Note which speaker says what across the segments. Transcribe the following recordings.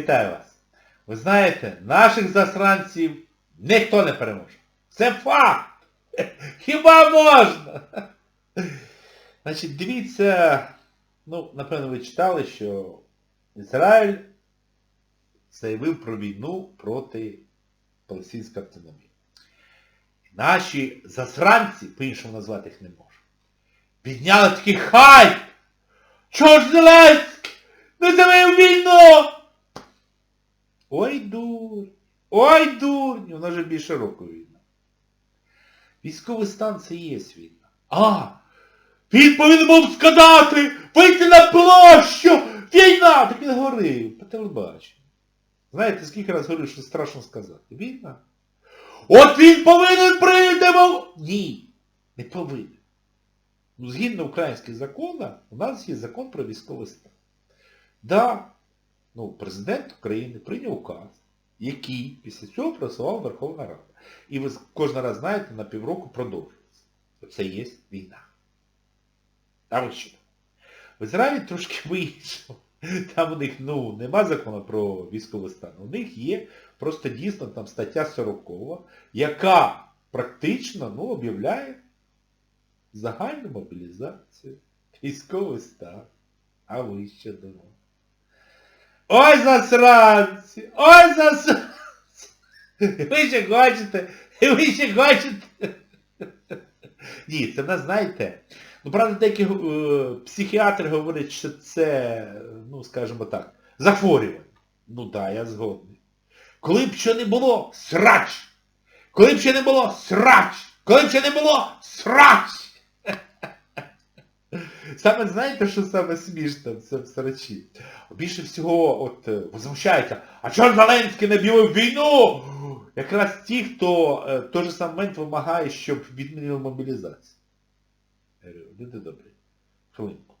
Speaker 1: Вітаю вас. Ви знаєте, наших засранців ніхто не переможе. Це факт! Хіба можна? Значить, дивіться, ну, напевно, ви читали, що Ізраїль заявив про війну проти палестинської автономії. Наші засранці, по-іншому назвати їх не можу, підняли такий хайп! Чого ж Зеленський? Не завив війну! Ой, дурь! Ой, дурнь! Вона вже більше року війна. Військовий стан це є війна. А! Він повинен був сказати! Вийти на площу! Війна! Так він говорив по телебаченню. Знаєте, скільки раз говорив, що страшно сказати? Війна. От він повинен прийти мов... Ні, не повинен. Ну, згідно українських законів, у нас є закон про військовий стан. Да, ну, президент України прийняв указ, який після цього просував Верховна Рада. І ви кожен раз знаєте, на півроку продовжується. Це є війна. А ви що? В Ізраїлі трошки вийшло. Там у них, ну, нема закону про військовий стан. У них є просто дійсно там стаття 40, яка практично ну, об'являє загальну мобілізацію, військовий стан. А ви що думали? Ой, засранці! Ой, засранці! Ви ще хочете! Ви ще хочете! Ні, це не знаєте. Ну, правда, деякі е, психіатри говорять, що це, ну, скажімо так, захворювання. Ну так, да, я згодний. Коли б що не було, срач! Коли б ще не було, срач! Коли б ще не було, срач! Саме знаєте, що саме смішно це в срачі? Більше всього от е, возмущається, а чого Зеленський не об'явив війну? Якраз ті, хто е, в той же самий момент вимагає, щоб відмінили мобілізацію. Я говорю, люди добрі, хвилинку.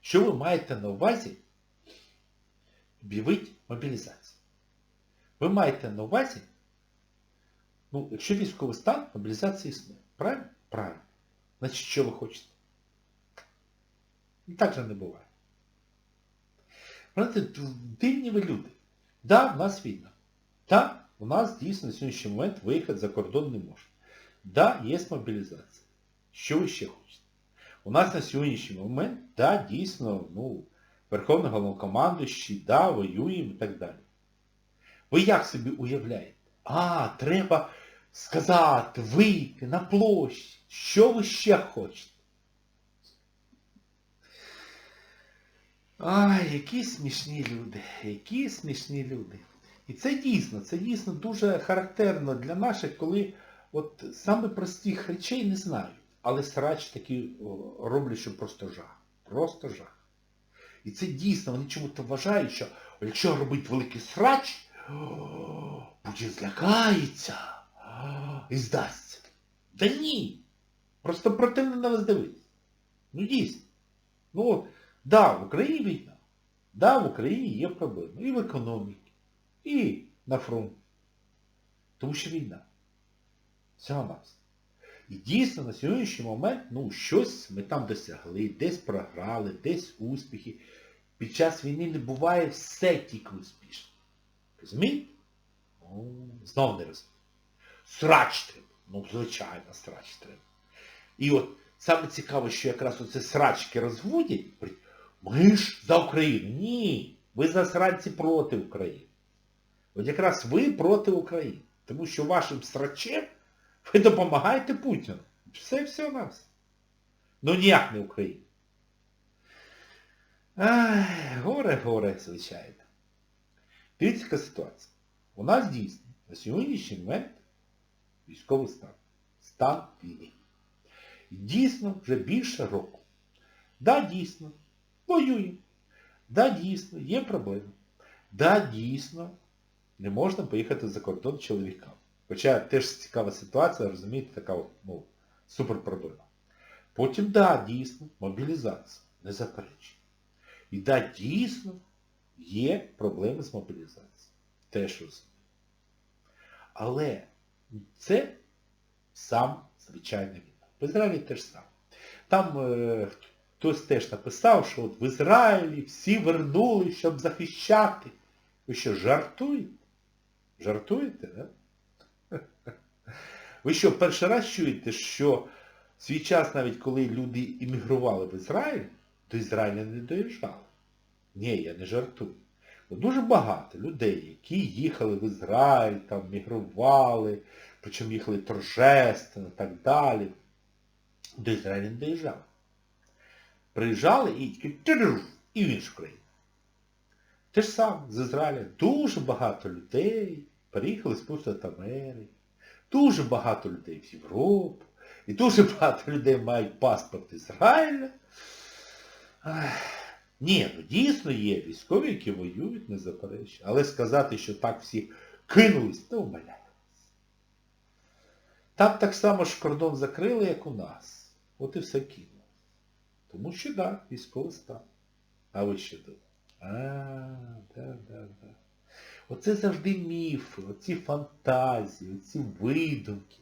Speaker 1: Що ви маєте на увазі об'явити мобілізацію? Ви маєте на увазі, ну, якщо військовий стан, мобілізація існує. Правильно? Правильно. Значить, що ви хочете? І так же не буває. Знаєте, дивні ви люди. Да, в нас війна. Так, у нас дійсно на сьогоднішній момент виїхати за кордон не можна. Да, є мобілізація. Що ви ще хочете? У нас на сьогоднішній момент, да, дійсно, ну, Верховний головнокомандуючий, да, воюємо і так далі. Ви як собі уявляєте? А, треба сказати, вийти на площі. Що ви ще хочете? Ай, які смішні люди, які смішні люди. І це дійсно, це дійсно дуже характерно для наших, коли от саме простих речей не знають. Але срач такі роблять, що просто жах. Просто жах. І це дійсно, вони чому-то вважають, що якщо робить великий срач, Путін злякається і здасться. Да ні. Просто противно на вас дивитися. Ну дійсно. Ну да, в Україні війна. Да, в Україні є проблеми. І в економіці, і на фронті. Тому що війна. Всього нас. І дійсно на сьогоднішній момент, ну, щось ми там досягли, десь програли, десь успіхи. Під час війни не буває все тільки успішно. Розумієте? Ну, знов не розумію. Срач треба. Ну, звичайно, срач треба. І от саме цікаве, що якраз оце срачки розводять, ми ж за Україну. Ні, ви засранці проти України. От якраз ви проти України. Тому що вашим срачем ви допомагаєте Путіну. Все все у нас. Ну ніяк не Україна. Ай, горе, горе, звичайно. Дивіться, ситуація. У нас дійсно на сьогоднішній момент військовий стан. Стан війни. Дійсно вже більше року. Да, дійсно, воюємо. Да, дійсно, є проблеми. Да, дійсно, не можна поїхати за кордон чоловікам. Хоча теж цікава ситуація, розумієте, така ну, суперпроблема. Потім, да, дійсно, мобілізація. Не заперечую. І да, дійсно, є проблеми з мобілізацією. Теж розумію. Але це сам звичайна війна. В Ізраїлі теж саме. Там е, хтось теж написав, що от в Ізраїлі всі вернули, щоб захищати. Ви що, жартуєте? Жартуєте, да? Ви що, перший раз чуєте, що свій час, навіть коли люди іммігрували в Ізраїль, до Ізраїля не доїжджали. Ні, я не жартую. Дуже багато людей, які їхали в Ізраїль, там мігрували, причому їхали торжественно і так далі. До Ізраїля не доїжджали. Приїжджали і тільки і в іншу країну. Те ж саме з Ізраїля дуже багато людей приїхали з Сполучених Америки. Дуже багато людей в Європу. І дуже багато людей мають паспорт Ізраїля. Ах, Ні, ну дійсно є військові, які воюють, не заперечую. Але сказати, що так всі кинулись, то умоляю. Там так само ж кордон закрили, як у нас. От і все кинули. Тому що, так, да, військовий стан. А ви що думаєте? А, да, да, да. Оце завжди міфи, оці фантазії, оці видумки,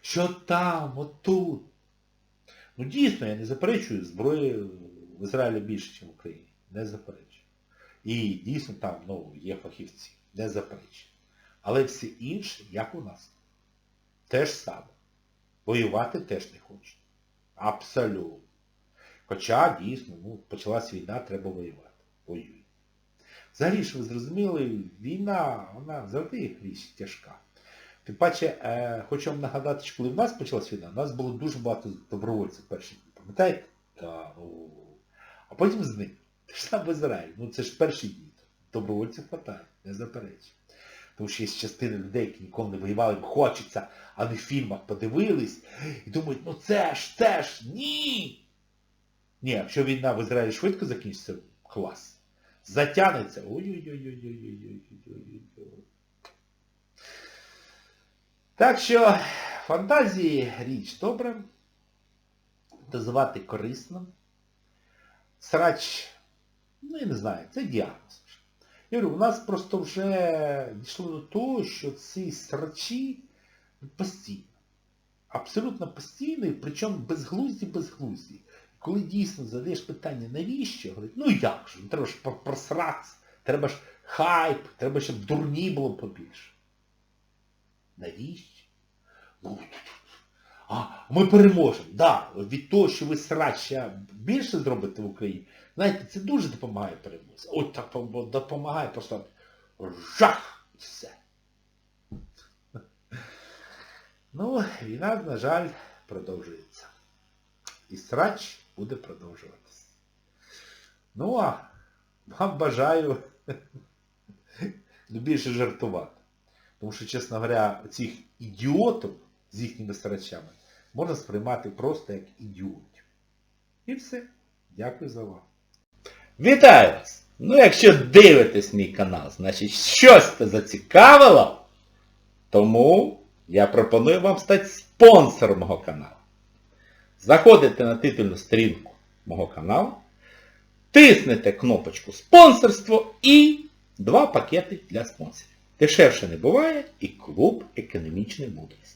Speaker 1: що там, отут. Ну дійсно, я не заперечую, зброї в Ізраїлі більше, ніж в Україні. Не заперечую. І дійсно там ну, є фахівці. Не заперечую. Але всі інші, як у нас, те ж саме. Воювати теж не хочуть. Абсолютно. Хоча, дійсно, ну, почалась війна, треба воювати. Воюють. Взагалі, що ви зрозуміли, війна, вона завжди річ тяжка. Тим паче, е, хочу вам нагадати, що коли в нас почалась війна, у нас було дуже багато добровольців перші дні. Пам'ятаєте? Потім з ним. Ти ж там в Ізраїлі. Ну це ж перші дні. Добровольців хватає, не заперечую. Тому що є частина людей, які ніколи не воювали, їм хочеться, а не в фільмах подивились і думають, ну це ж, це ж, ні! Ні, якщо війна в Ізраїлі швидко закінчиться, клас. Затягнеться. Ой-ой-ой-ой-ой-ой-ой-ой-ой. Так що фантазії річ добра. Дозувати корисно. Срач, ну я не знаю, це діагноз. Я говорю, у нас просто вже дійшло до того, що ці срачі постійно. Абсолютно постійно, і причому безглузді, безглузді. Коли дійсно задаєш питання, навіщо? Говорить, ну як же, ну треба ж просратися, треба ж хайп, треба, щоб дурні було побільше. Навіщо? Ну, а, ми переможемо. Да, від того, що ви срач більше зробите в Україні, знаєте, це дуже допомагає перемозі. От так допомагає просто жах і все. Ну, війна, на жаль, продовжується. І срач буде продовжуватися. Ну а вам бажаю більше жартувати. Тому що, чесно говоря, цих ідіотів з їхніми срачами можна сприймати просто як ідіотів. І все. Дякую за увагу. Вітаю вас! Ну якщо дивитесь мій канал, значить щось це зацікавило, тому я пропоную вам стати спонсором мого каналу. Заходите на титульну сторінку мого каналу, тиснете кнопочку спонсорство і два пакети для спонсорів. Дешевше не буває і клуб економічної мудрості.